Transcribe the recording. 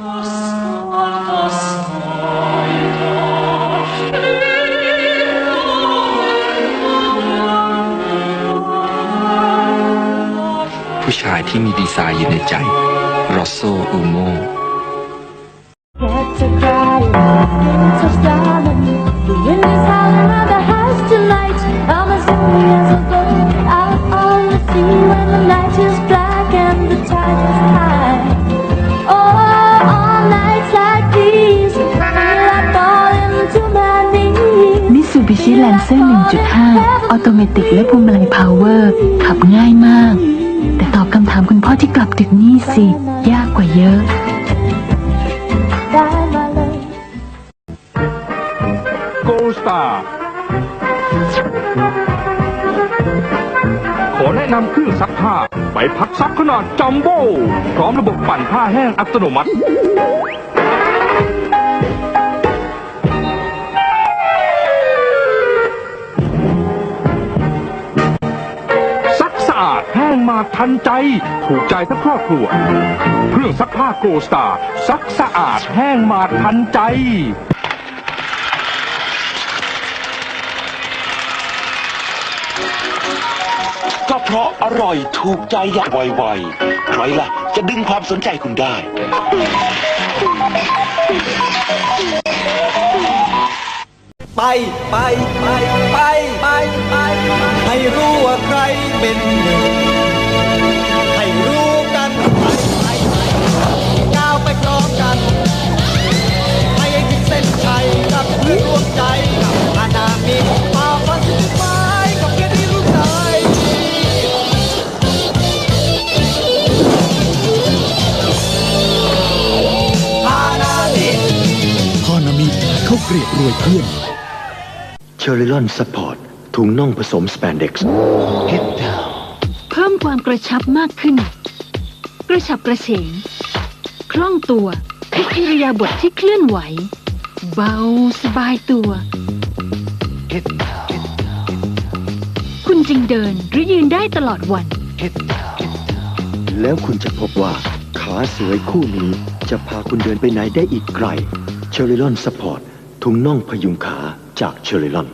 ผู้ชายที่มีดีไซน์อยู่ในใจ รอโซ อูโม ชิแลนเซอร์1.5 ออโตเมติกและพวงมาลัยพาวเวอร์ ขับง่ายมาก แต่ตอบคำถามคุณพ่อที่กลับดึกนี่สิ ยากกว่าเยอะ โกลสตาร์ขอแนะนำเครื่องซักผ้าใบพัดซักขนาดจัมโบ้พร้อมระบบปั่นผ้าแห้งอัตโนมัติ อาดแห้งมาทันใจ ถูกใจทั้งครอบครัว เครื่องซักผ้าโกลสตาร์ซักสะอาดแห้งมาทันใจ ก็เพราะอร่อยถูกใจอย่างไวๆ ใครล่ะ จะดึงความสนใจคุณได้ ไป ไป ไป ไป ไป ไป ให้รู้ว่า ใครเป็นหนึ่ง ให้รู้กันไปไปไปก้าวไปพร้อมกัน ให้ถึงเส้นชัยกับเพื่อนร่วมใจกับอนามิตป่าฟันสุดท้ากับเกียรติรุ่งใจอานามิตฮานามิข้าเกรียบรวยเพื่อนเชอริลอนสปอร์ต ถุงน่องผสมสแปนเด็กซ์เพิ่มความกระชับมากขึ้น กระฉับกระเฉง คล่องตัวทุกอิริยาบถที่เคลื่อนไหว เบาสบายตัวคุณจึงเดินหรือยืนได้ตลอดวันแล้วคุณจะพบว่าขาสวยคู่นี้จะพาคุณเดินไปไหนได้อีกไกลเชอริลอนสปอร์ตถุงน่องพยุงขาจากเชอริลอน